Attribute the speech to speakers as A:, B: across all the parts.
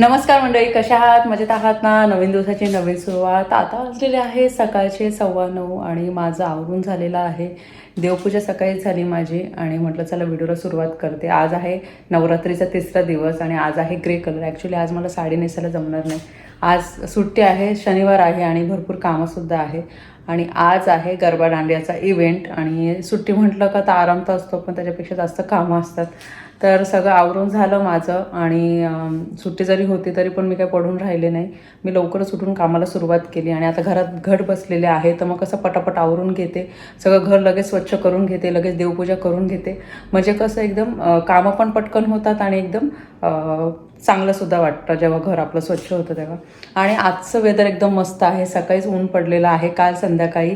A: नमस्कार मंडळी कशा आहात? मजेत आहात ना? नवीन दिवसाची नवीन सुरुवात. आता असलेली आहे सकाळचे सव्वा नऊ आणि माझं आवरून झालेलं आहे. देवपूजा सकाळीच झाली माझी आणि म्हटलं चला व्हिडिओला सुरुवात करते. आज आहे नवरात्रीचा तिसरा दिवस आणि आज आहे ग्रे कलर. ॲक्च्युली आज मला साडी नेसायला जमणार नाही. आज सुट्टी आहे शनिवार आहे आणि भरपूर कामंसुद्धा आहे. आणि आज आहे गरबा दांडियाचा इव्हेंट आणि सुट्टी म्हटलं का तर आराम तर असतो पण त्याच्यापेक्षा जास्त कामं असतात. तर सगळं आवरून झालं माझं आणि सुट्टी जरी होती तरी पण मी काही पडून राहिले नाही. मी लवकरच उठून कामाला सुरुवात केली आणि आता घरात घट बसलेले आहे तर मग कसं पटापट आवरून घेते. सगळं घर लगेच स्वच्छ करून घेते लगेच देवपूजा करून घेते. म्हणजे कसं एकदम कामं पण पटकन होतात आणि एकदम चांगलंसुद्धा वाटतं जेव्हा घर आपलं स्वच्छ होतं तेव्हा. आणि आजचं वेदर एकदम मस्त आहे. सकाळीच ऊन पडलेलं आहे. काल संध्याकाळी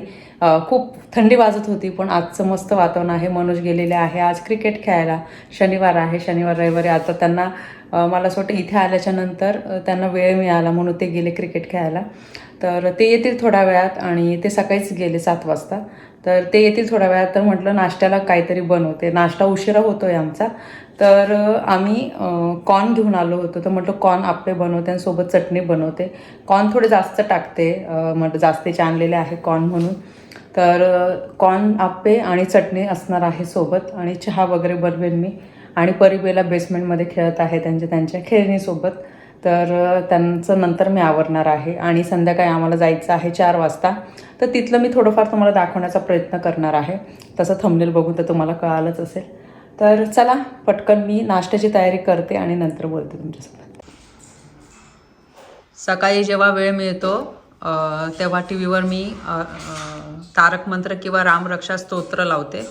A: खूप थंडी वाजत होती पण आजचं मस्त वातावरण आहे. मनोज गेलेले आहे. आज क्रिकेट खेळायला. शनिवार आहे. शनिवार रविवारी आता त्यांना मला असं वाटतं इथे आल्याच्यानंतर त्यांना वेळ मिळाला म्हणून ते गेले क्रिकेट खेळायला. तर ते येतील थोड्या वेळात आणि ते सकाळीच गेले सात वाजता. तर ते येतील थोड्या वेळात. तर म्हटलं नाश्त्याला काहीतरी बनवते नाश्ता उशिरा होतो आहे आमचा. तर आम्ही कॉर्न घेऊन आलो होतो. तर म्हटलं कॉर्न आपले बनवते आणि सोबत चटणी बनवते. कॉर्न थोडे जास्त टाकते म्हटलं जास्तीचे आणलेले आहे कॉर्न म्हणून. तर कॉर्न आप्पे आणि चटणी असणार आहे सोबत आणि चहा वगैरे बनवेन मी. आणि परिबेला बेसमेंटमध्ये खेळत आहे त्यांच्या त्यांच्या खेळणीसोबत. तर त्यांचं नंतर मी आवरणार आहे. आणि संध्याकाळी आम्हाला जायचं आहे चार वाजता. तर तिथलं मी थोडंफार तुम्हाला दाखवण्याचा प्रयत्न करणार आहे. तसं थंबनेल बघून तर तुम्हाला कळालंच असेल. तर चला पटकन मी नाश्त्याची तयारी करते आणि नंतर बोलते तुमच्यासोबत. सकाळी जेव्हा वेळ मिळतो तेव्हा टी व्हीवर मी तारक मंत्र किंवा रामरक्षा स्तोत्र लावते.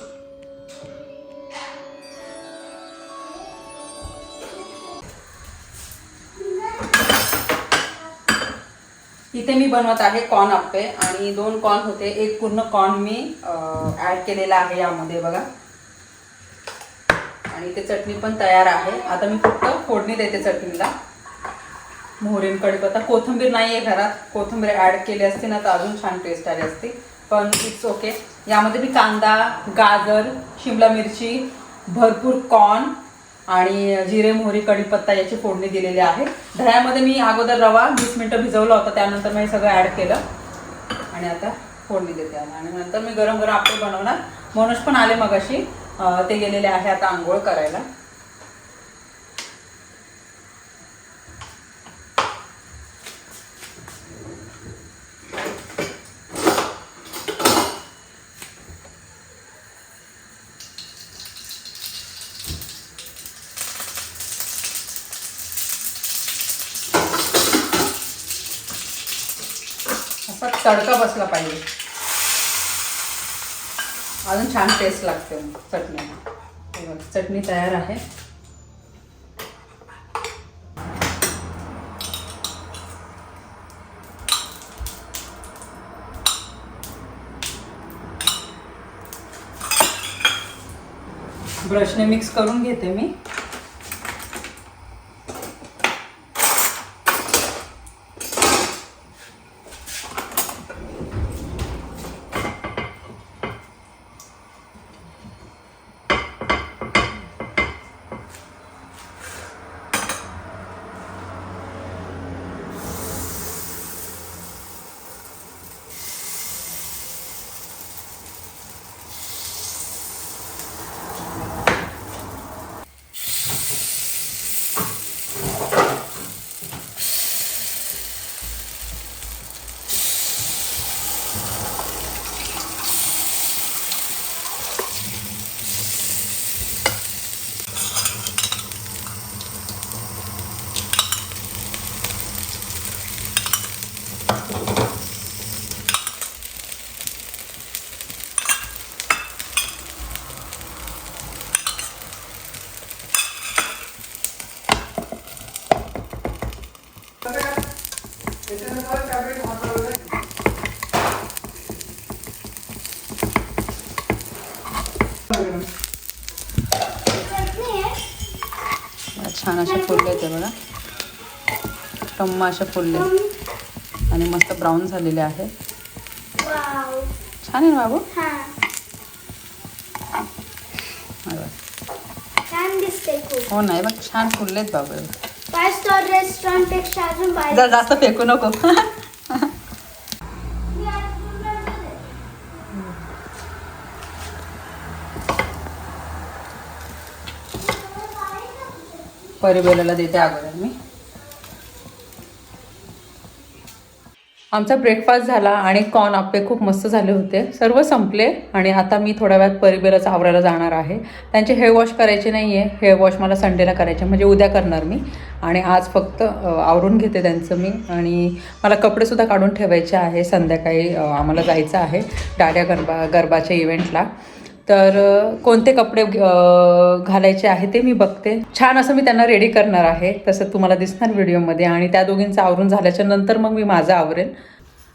A: इथे मी बनवत आहे कॉर्न आप्पे आणि दोन कॉर्न होते. एक पूर्ण कॉर्न मी ॲड केलेला आहे यामध्ये बघा. आणि ते चटणी पण तयार आहे. आता मी फक्त फोडणी देते चटणीला. मोहरीन कढीपत्ता कोथिंबीर नाही आहे घरात. कोथिंबीर ॲड केली असती ना तर अजून छान टेस्ट आली असती. पण इट्स ओके यामध्ये मी कांदा गाजर शिमला मिरची भरपूर कॉर्न आणि जिरे मोहरी कढीपत्ता याची फोडणी दिलेली आहे. दह्यामध्ये मी अगोदर रवा वीस मिनटं भिजवला होता. त्यानंतर मी सगळं ॲड केलं. आणि आता फोडणी देते आणि नंतर मी गरम गरम आपले बनवणार. मनोज पण आले मगाशी. ते गेलेले आहे आता आंघोळ करायला. असा तडका बसला पाहिजे. अजून छान टेस्ट लागते चटणी. चटणीला चटणी तयार आहे. ब्रशने मिक्स करून घेते मी छान असे फुलले ते बघा टम्मा असे फुलले आणि मस्त ब्राऊन झालेले आहे
B: वाव
A: छान आहे ना बाबू?
B: हा.
A: नाही बघ छान फुललेत बाबू.
B: स्टार रेस्टॉरंटपेक्षा अजून बाहेर.
A: जर जास्त फेकू नको. परिबेलाला देते अगोदर मी. आमचा ब्रेकफास्ट झाला आणि कॉर्न आप्पे खूप मस्त झाले होते. सर्व संपले आणि आता मी थोड्या वेळात परिबेलाचं आवरायला जाणार आहे. त्यांचे हेअर वॉश करायचे नाही आहे हेअर वॉश मला संडेला करायचे म्हणजे उद्या करणार मी. आणि आज फक्त आवरून घेते त्यांचं मी. आणि मला कपडेसुद्धा काढून ठेवायचे आहे. संध्याकाळी आम्हाला जायचं आहे. डाड्या गरबा गरबाच्या इव्हेंटला तर कोणते कपडे घालायचे आहे ते मी बघते. छान असं मी त्यांना रेडी करणार आहे. तसं तुम्हाला दिसणार व्हिडिओमध्ये आणि त्या दोघींचं आवरून झाल्याच्यानंतर मग मी माझं आवरेन.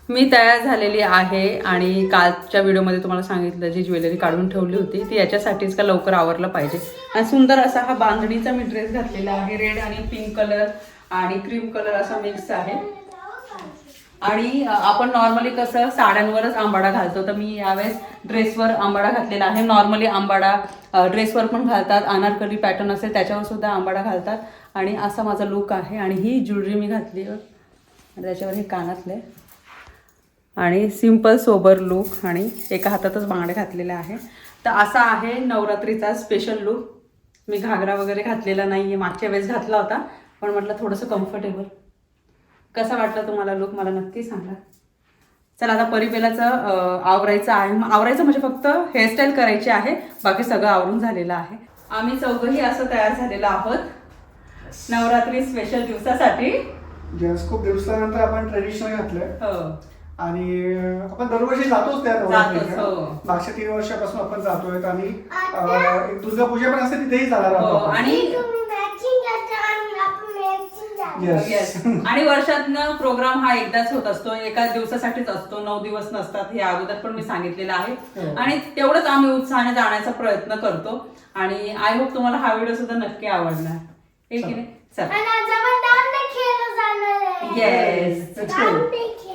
A: मी तयार झालेली आहे आणि कालच्या व्हिडिओमध्ये तुम्हाला सांगितलं जी ज्वेलरी काढून ठेवली होती ती याच्यासाठीच का लवकर आवरलं पाहिजे. आणि सुंदर असा हा बांधणीचा मी ड्रेस घातलेला आहे. रेड आणि पिंक कलर आणि क्रीम कलर असा मिक्स आहे. आणि आपण नॉर्मली कसं साड्यांवरच आंबाडा घालतो. तर मी यावेळेस ड्रेसवर आंबाडा घातलेला आहे. नॉर्मली आंबाडा ड्रेसवर पण घालतात. अनारकली पॅटर्न असेल त्याच्यावर सुद्धा आंबाडा घालतात. आणि असा माझा लुक आहे. आणि ही ज्वेलरी मी घातली आणि त्याच्यावर हे कानातले. आणि सिंपल सोबर लुक आणि एका हातातच बांगड्या घातलेल्या आहे. तर असा आहे नवरात्रीचा स्पेशल लुक मी घागरा वगैरे घातलेला नाही आहे मागच्या वेळेस घातला होता. पण म्हटलं थोडंसं कम्फर्टेबल कसा वाटला तुम्हाला लुक मला नक्की सांगा. चला आता परिबेलाचं आवरायचं आहे. आवरायचं म्हणजे फक्त हेअरस्टाईल करायची आहे. बाकी सगळं आवरून झालेलं आहे. आम्ही चौघही असं तयार झालेलो आहोत. नवरात्री स्पेशल दिवसासाठी.
C: जेव्हा खूप दिवसानंतर आपण ट्रेडिशनल घातलंय.
A: हो.
C: आणि आपण दरवर्षी जातोच त्या.
A: हो.
C: मागच्या तीन वर्षापासून आपण जातोय. आणि अं, एक दुर्गापूजा पण असते तिथेही जाणार
A: हो
C: आहोत आपण.
A: आणि
B: तुम्ही मॅचिंग करता आणि आपण मॅचिंग झालो
C: Yes.
A: Yes. आणि वर्षातनं प्रोग्राम हा एकदाच होत असतो. एका दिवसासाठीच असतो. नऊ दिवस नसतात हे अगोदर पण मी सांगितलेलं आहे.
C: हो.
A: आणि तेवढंच आम्ही उत्साहाने जाण्याचा प्रयत्न करतो. आणि आय होप तुम्हाला हा व्हिडिओ सुद्धा नक्की आवडणार. हे की नाही? चल.
B: आणि आज आपण दांडे खेळला जाणार आहे. दांडे खेळा.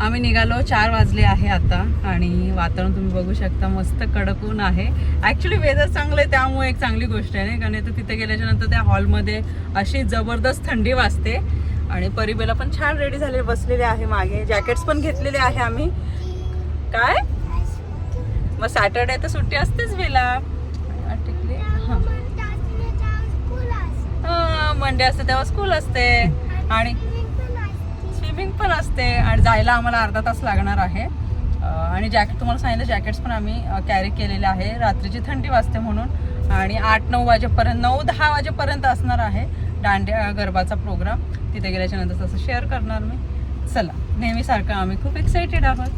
A: आम्ही निघालो चार वाजले आहे आता आणि वातावरण तुम्ही बघू शकता मस्त कडक ऊन आहे. ऍक्च्युली वेदर चांगलं आहे त्यामुळे एक चांगली गोष्ट आहे नाही का? नाही तर तिथे गेल्याच्यानंतर त्या हॉलमध्ये अशी जबरदस्त थंडी वाजते. आणि परिबेला पण छान रेडी झाले बसलेले आहे मागे. जॅकेट्स पण घेतलेले आहे आम्ही. काय? मग सॅटर्डे तर सुट्टी असतेच बेला टिकली? हां. मंडे असते. तेव्हा स्कूल असते. आणि स्विमिंग पण असते आणि जायला आम्हाला अर्धा तास लागणार आहे. आणि जॅकेट तुम्हाला सांगितलं जॅकेट्स पण आम्ही कॅरी केलेले आहे. रात्रीची थंडी वाजते म्हणून. आणि आठ नऊ वाजेपर्यंत नऊ दहा वाजेपर्यंत असणार आहे दांड्या गरबाचा प्रोग्राम तिथे गेल्याच्यानंतर तसं शेअर करणार मी. चला नेहमीसारखं आम्ही खूप एक्साइटेड आहोत.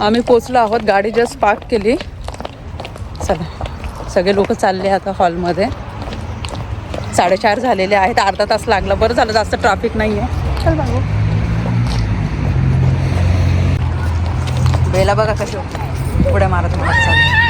A: आम्ही पोचलो आहोत गाडी जस्ट पार्क केली. चला सगळे लोक चालले आता हॉलमध्ये साडेचार झालेले आहेत अर्धा तास लागला. बरं झालं जास्त ट्रॅफिक नाही आहे चल बाबू बेला बघा कशी उड्या मारत मारत चालली.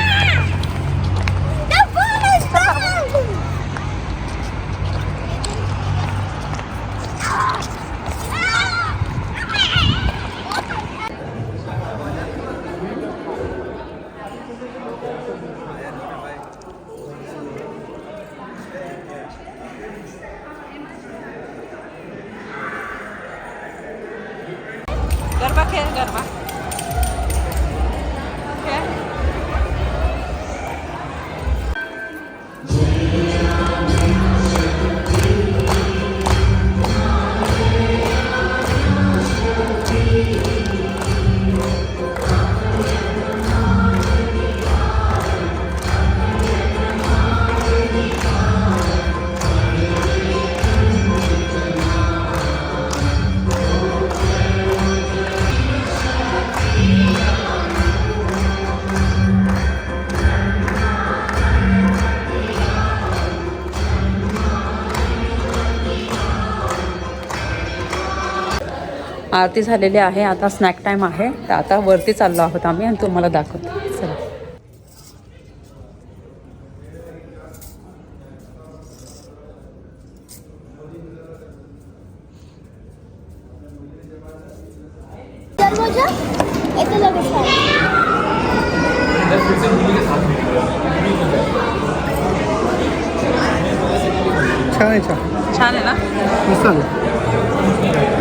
A: आरती झालेली आहे. आता स्नॅक टाईम आहे. तर आता वरती चाललो आहोत आम्ही आणि तुम्हाला दाखवतो. चला.
C: छान आहे छान.
A: आहे ना?
C: मस्त आलं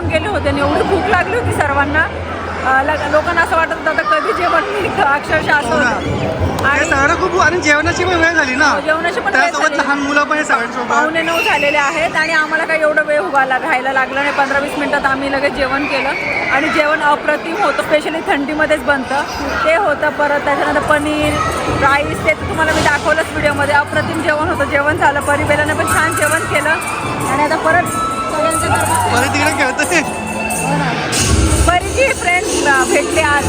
A: कंटाळून गेले होते आणि एवढी भूक लागली होती सर्वांना. लोकांना असं वाटत होतं आता कधी जेवण मिळतं अक्षरशः असं होतं.
C: हे
A: आणि
C: सगळं खूप आणि जेवणाची पण वेळ झाली ना.
A: हो, जेवणाची पण वेळ.
C: लहान मुलं पण
A: पाहुणे नऊ झालेले आहेत आणि आम्हाला काही एवढं वेळ उभाला राहायला लागलं नाही. पंधरा वीस मिनिटात आम्ही लगेच जेवण केलं. आणि जेवण अप्रतिम होतं स्पेशली थंडीमध्येच बनतं. ते होतं परत त्याच्यानंतर पनीर राईस ते तुम्हाला मी दाखवलंच व्हिडिओमध्ये अप्रतिम जेवण होतं. जेवण झालं परिबेलाने पण छान जेवण केलं. आणि आता परत
C: परत तिकडे खेळतोय
A: हो ना. परीची फ्रेंड्स भेटले आज.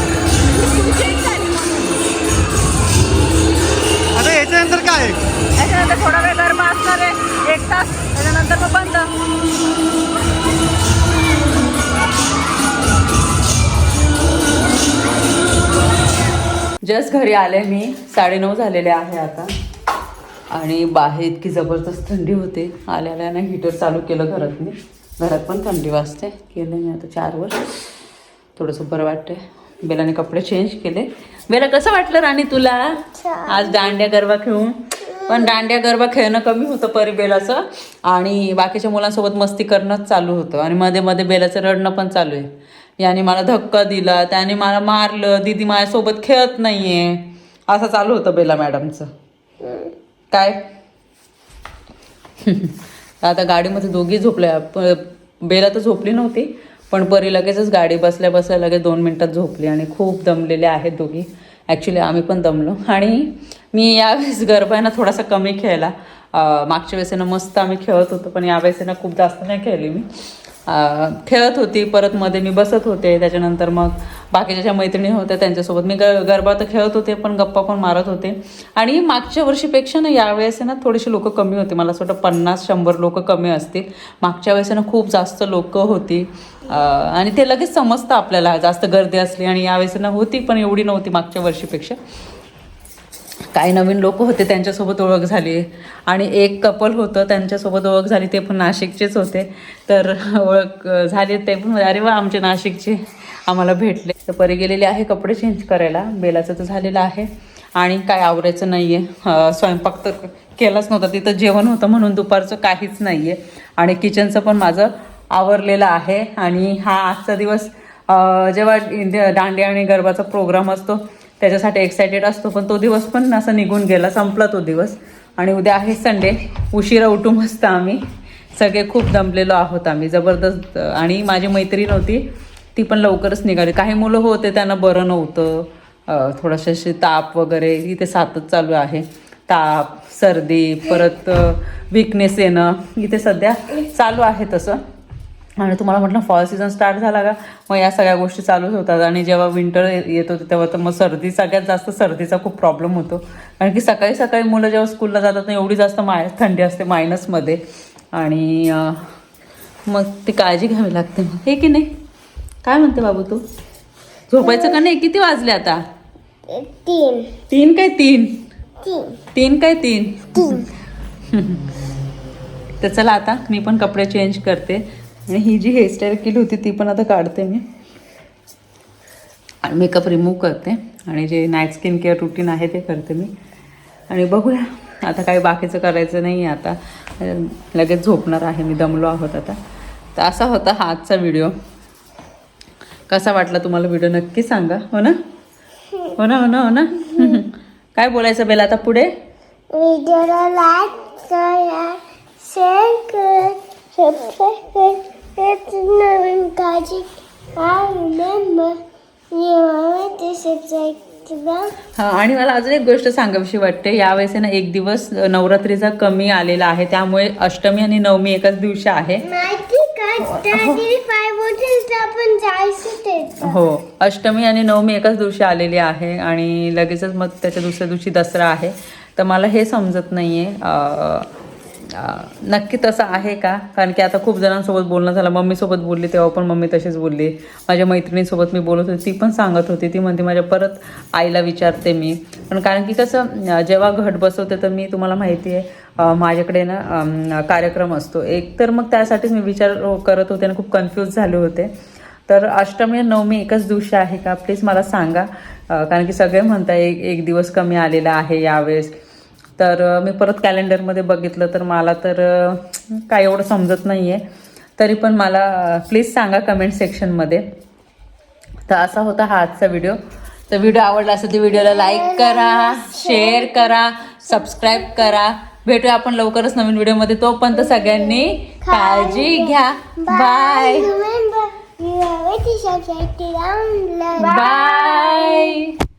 C: आता याच्यानंतर काय? आहे?
A: त्याच्यानंतर थोडा वेळ गरबा असणार आहे. एक तास. त्याच्यानंतर मग बंद. जस्ट घरी आले मी. साडेनऊ झालेले आहे आता. आणि बाहेर इतकी जबरदस्त थंडी होते. आल्या आल्या ना हीटर चालू केलं घरात मी घरात पण थंडी वाजते. केलं मी आता चार वर्ष. थोडंसं बरं वाटतंय. बेलाने कपडे चेंज केले. बेला कसं वाटलं राणी तुला? आज दांड्या गरबा खेळून. पण दांड्या गरबा खेळणं कमी होतं परी बेलाचं. आणि बाकीच्या मुलांसोबत मस्ती करणंच चालू होतं. आणि मध्ये मध्ये बेलाचं रडणं पण चालू आहे. याने मला धक्का दिला. त्याने मला मारलं. दीदी माझ्यासोबत खेळत नाहीये. असं चालू होतं बेला मॅडमचं. काय? आता गाडीमध्ये दोघी झोपल्या. बेला तर झोपली नव्हती पण परी लगेचच गाडी बसल्या बसल्या लगेच दोन मिनटात झोपली आणि खूप दमलेले आहेत दोघी. ॲक्च्युली आम्ही पण दमलो. आणि मी यावेळेस गरबा ना थोडासा कमी खेळला. मागच्या वेळेस ना मस्त आम्ही खेळत होतो पण यावेळेस ना खूप जास्त नाही खेळली मी. खेळत होती परत मध्ये मी बसत होते. त्याच्यानंतर मग बाकीच्या ज्या मैत्रिणी होत्या त्यांच्यासोबत. मी ग गरबा तर खेळत होते पण गप्पा पण मारत होते. आणि मागच्या वर्षीपेक्षा ना यावेळेस ना थोडेसे लोक कमी होते. मला असं वाटतं पन्नास शंभर लोक कमी असतील. मागच्या वेळेस ना खूप जास्त लोक होती. आणि ते लगेच समजतं आपल्याला. जास्त गर्दी असली आणि यावेळेस ना होती पण एवढी नव्हती मागच्या वर्षीपेक्षा. काही नवीन लोक होते त्यांच्यासोबत ओळख झाली. आणि एक कपल होतं त्यांच्यासोबत ओळख झाली ते पण नाशिकचेच होते. तर ओळख झाली ते पण अरे वा आमचे नाशिकचे. आम्हाला भेटले. तर परी गेलेले आहे कपडे चेंज करायला. बेलाचं तर झालेलं आहे. आणि काय आवरायचं नाही आहे स्वयंपाक तर केलाच नव्हता. तिथं जेवण होतं म्हणून दुपारचं काहीच नाही आहे आणि किचनचं पण माझं आवरलेलं आहे. आणि हा आजचा दिवस जेव्हा इंडिया दांडिया आणि गरबाचा प्रोग्राम असतो त्याच्यासाठी एक्सायटेड असतो पण तो दिवस पण असा निघून गेला संपला तो दिवस. आणि उद्या आहे संडे उशिरा उठू मस्त आम्ही. सगळे खूप दमलेलो आहोत आम्ही जबरदस्त. आणि माझी मैत्रीण होती ती पण लवकरच निघाली. काही मुलं होते त्यांना बरं नव्हतं. थोडंसं असे ताप वगैरे इथे सातच चालू आहे. ताप सर्दी परत विकनेस येणं इथे सध्या चालू आहे तसं. आणि तुम्हाला म्हटलं फॉल सीझन स्टार्ट झाला का? मग या सगळ्या गोष्टी चालूच होतात. आणि जेव्हा विंटर येत होते तेव्हा तर मग सर्दी सगळ्यात जास्त सर्दीचा खूप प्रॉब्लेम होतो. कारण की सकाळी सकाळी मुलं जेव्हा स्कूलला जातात ना एवढी जास्त माय थंडी असते मायनसमध्ये आणि मग ती काळजी घ्यावी लागते. मग हे की नाही? काय म्हणते बाबू तू? झोपायचं का नाही? किती वाजले आता?
B: तीन.
A: तीन काय तीन?
B: तीन.
A: काय तीन? तर चला आता मी पण कपडे चेंज करते. आणि ही जी हेअरस्टाईल केली होती ती पण आता काढते मी. आणि मेकअप रिमूव्ह करते. आणि जे नाईट स्किन केअर रुटीन आहे ते करते मी. आणि बघूया आता काही बाकीचं करायचं नाही आहे आता. लगेच झोपणार आहे मी दमलो आहोत आता. तर असा होता हा आजचा व्हिडिओ कसा वाटला तुम्हाला व्हिडिओ नक्की सांगा हो ना? हो ना हो ना हो ना? काय बोलायचं बेला आता पुढे?
B: व्हिडिओला लाईक
A: हा आणि मला अजून एक गोष्ट सांगावीशी वाटते. यावेळेस आहे ना एक दिवस नवरात्रीचा कमी आलेला आहे. त्यामुळे अष्टमी आणि नवमी एकाच दिवशी आहे.
B: माहिती का? त्यातील फाय बॉटल्स आपण जायचं ते
A: हो अष्टमी आणि नवमी एकाच दिवशी आलेली आहे आणि लगेचच मग त्याच्या दुसऱ्या दिवशी दसरा आहे. तर मला हे समजत नाही आहे नक्की तसं आहे का? कारण की आता खूप जणांसोबत बोलणं झालं. मम्मीसोबत बोलली तेव्हा पण मम्मी तशीच बोलली. माझ्या मैत्रिणीसोबत मी बोलत होती ती पण सांगत होती. ती म्हणते माझ्या परत आईला विचारते मी. पण कारण की कसं जेव्हा घट बसवते तर मी तुम्हाला माहिती आहे माझ्याकडे ना कार्यक्रम असतो. एक तर मग त्यासाठीच मी विचार करत होते आणि खूप कन्फ्यूज झाले होते. तर अष्टमी आणि नवमी एकच दिवशी आहे का? प्लीज मला सांगा. कारण की सगळे म्हणता एक एक दिवस कमी आलेला आहे यावेळेस. तर मी परत कॅलेंडरमध्ये बघितलं तर मला तर काय एवढं समजत नाही आहे तरी पण मला प्लीज सांगा कमेंट सेक्शनमध्ये तर असा होता हा आजचा व्हिडिओ तर व्हिडिओ आवडला असेल तर व्हिडिओला लाईक करा शेअर करा सबस्क्राईब करा. भेटूया आपण लवकरच नवीन व्हिडिओमध्ये तोपर्यंत सगळ्यांनी काळजी घ्या. बाय. बाय